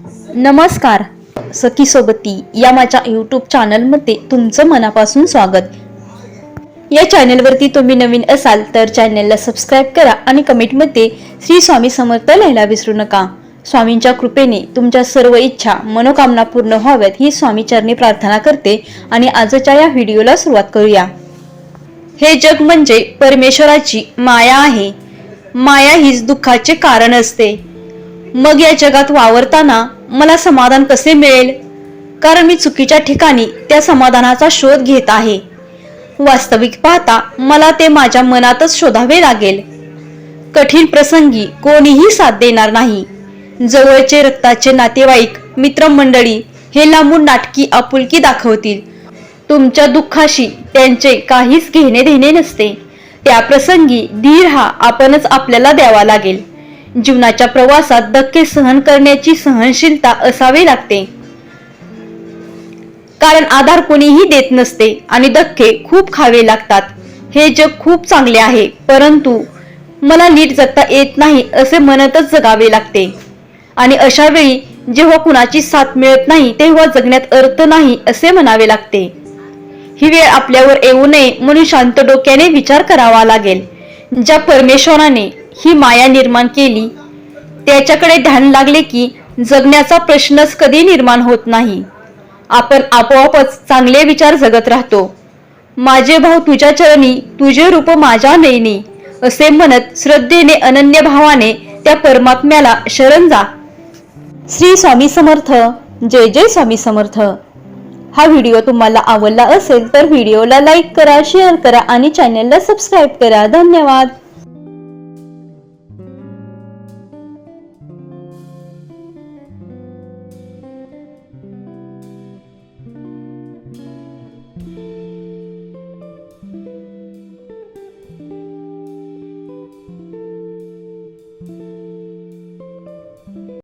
नमस्कार सखी सोबती या माझ्या यूट्यूब चॅनलमध्ये तुमचं मनापासून स्वागत. या चॅनलवरती तुम्ही नवीन असाल तर चॅनलला सबस्क्राईब करा आणि कमेंटमध्ये श्री स्वामी समर्थ लिहायला विसरू नका. स्वामींच्या कृपेने तुमच्या सर्व इच्छा मनोकामना पूर्ण व्हाव्यात ही स्वामी चरणी प्रार्थना करते आणि आजच्या या व्हिडिओला सुरुवात करूया. हे जग म्हणजे परमेश्वराची माया आहे. माया हीच दुःखाचे कारण असते. मग या जगात वावरताना मला समाधान कसे मिळेल? कारण मी चुकीच्या ठिकाणी त्या समाधानाचा शोध घेत आहे. वास्तविक पाहता मला ते माझ्या मनातच शोधावे लागेल. कठीण प्रसंगी कोणीही साथ देणार नाही. जवळचे रक्ताचे नातेवाईक मित्रमंडळी हे लांबून नाटकी आपुलकी दाखवतील. तुमच्या दुःखाशी त्यांचे काहीच घेणे देणे नसते. त्या प्रसंगी धीर हा आपणच आपल्याला द्यावा लागेल. जीवनाच्या प्रवासात धक्के सहन करण्याची सहनशीलता असावी लागते. कारण आधार कोणीही देत नसते आणि धक्के खूप खावे लागतात. हे जग खूप चांगले आहे परंतु मला नीट जगता येत नाही असे म्हणतच जगावे लागते. आणि अशा वेळी जेव्हा कुणाची साथ मिळत नाही तेव्हा जगण्यात अर्थ नाही असे म्हणावे लागते. ही वेळ आपल्यावर येऊ नये म्हणून शांत डोक्याने विचार करावा लागेल. ज्या परमेश्वराने ही माया निर्माण केली. त्याच्याकडे ध्यान लागले की जगण्याचा प्रश्नच कधी निर्माण होत नाही. आपण आपोआपच चांगले विचार जगत राहतो. माझे भाऊ तुझ्या चरणी तुझे रूप माझ्या नयनी असे म्हणत श्रद्धेने अनन्य भावाने त्या परमात्म्याला शरण जा. श्री स्वामी समर्थ. जय जय स्वामी समर्थ. हा व्हिडिओ तुम्हाला आवडला असेल तर व्हिडिओला लाईक करा शेअर करा आणि चॅनलला सबस्क्राईब करा. धन्यवाद.